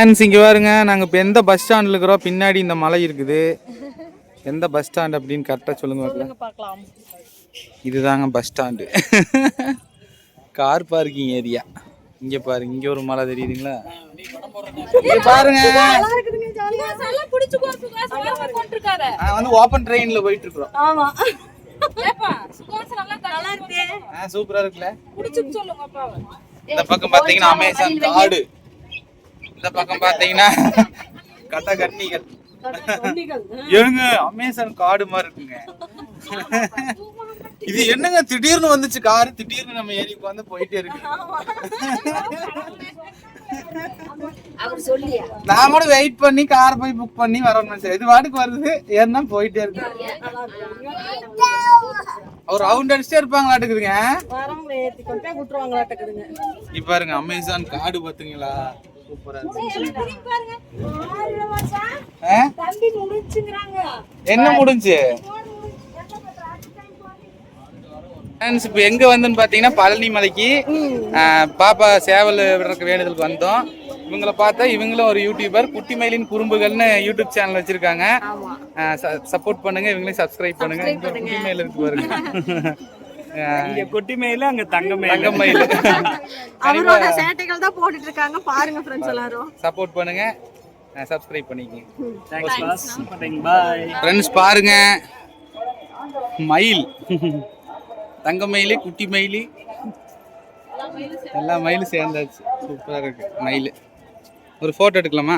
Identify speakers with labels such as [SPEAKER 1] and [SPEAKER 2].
[SPEAKER 1] Friends இங்கே பாருங்க. நாங்கள் இப்போ எந்த பஸ் ஸ்டாண்டில் இருக்கிறோம்? பின்னாடி இந்த மலை இருக்குது. எந்த பஸ் ஸ்டாண்ட் அப்படின்னு கரெக்டாக சொல்லுங்க பார்க்கலாம்
[SPEAKER 2] பார்க்கலாம்
[SPEAKER 1] இதுதாங்க bus stand car parking area இங்கே பாருங்க இங்கே ஒரு மலை தெரியுதுங்களா? இங்க பாருங்க. நான் வந்து ஓப்பன் ட்ரெயினில் போயிட்டு இருக்கிறோம். சூப்பரா இருக்குல்ல. இந்த பக்கம் பாத்தீங்கன்னா அமேசான் காடு இந்த பக்கம் பாத்தீங்கன்னா கட்ட கன்னிகள் ஏங்க அமேசான் காடு மாதிரி இருக்குங்க. இது என்னங்க திடீர்னு வந்துச்சு காரு? திடீர்னு நம்ம ஏறி வந்து போயிட்டே இருக்கு.
[SPEAKER 3] அவர் சொல்லியா?
[SPEAKER 1] நான் கூட வெயிட் பண்ணி கார் போய் புக் பண்ணி வரணும் சார் இது வாட்டுக்கு வருது ஏன்னா போயிட்டே இருக்கு. அவர் ரவுண்ட் அடிச்சுட்டே இருப்பாங்களாட்டுக்குதுங்க. இப்ப பாருங்க அமேசான் காடு பாத்தீங்களா சூப்பரா என்ன முடிஞ்சு? ஃப்ரெண்ட்ஸ் இப்போ எங்க வந்தோன்னு பார்த்தீங்கன்னா பழனி மலைக்கு. பாப்பா சேவல் விடுறதுக்கு வேண்டுதலுக்கு வந்தோம். இவங்கள பார்த்தா இவங்களும் ஒரு யூடியூபர் குட்டிமயிலின் குறும்புகள்னு யூடியூப் சேனல் வச்சிருக்காங்க. சப்போர்ட் பண்ணுங்க இவங்களையும் சப்ஸ்கிரைப் பண்ணுங்க. இங்க குட்டிமயில் இருக்கு பாருங்க.
[SPEAKER 4] இங்க குட்டி மயில அங்க தங்க மயில்
[SPEAKER 1] தங்கமயில்.
[SPEAKER 2] அவரோட சேட்டைகள் தான் போட்டுட்டு இருக்காங்க பாருங்க. ஃப்ரெண்ட்ஸ் எல்லாரும்.
[SPEAKER 1] சப்போர்ட் பண்ணுங்க. சப்ஸ்கிரைப் பண்ணிக்கங்க.
[SPEAKER 4] தேங்க்ஸ் பாஸ் பாய்
[SPEAKER 1] ஃப்ரெண்ட்ஸ் பாருங்க. மயில். தங்க மயில் குட்டி மயில். எல்லா மயிலும் சேர்ந்தாச்சு. சூப்பராக இருக்கு. மயில். ஒரு ஃபோட்டோ எடுக்கலாமா?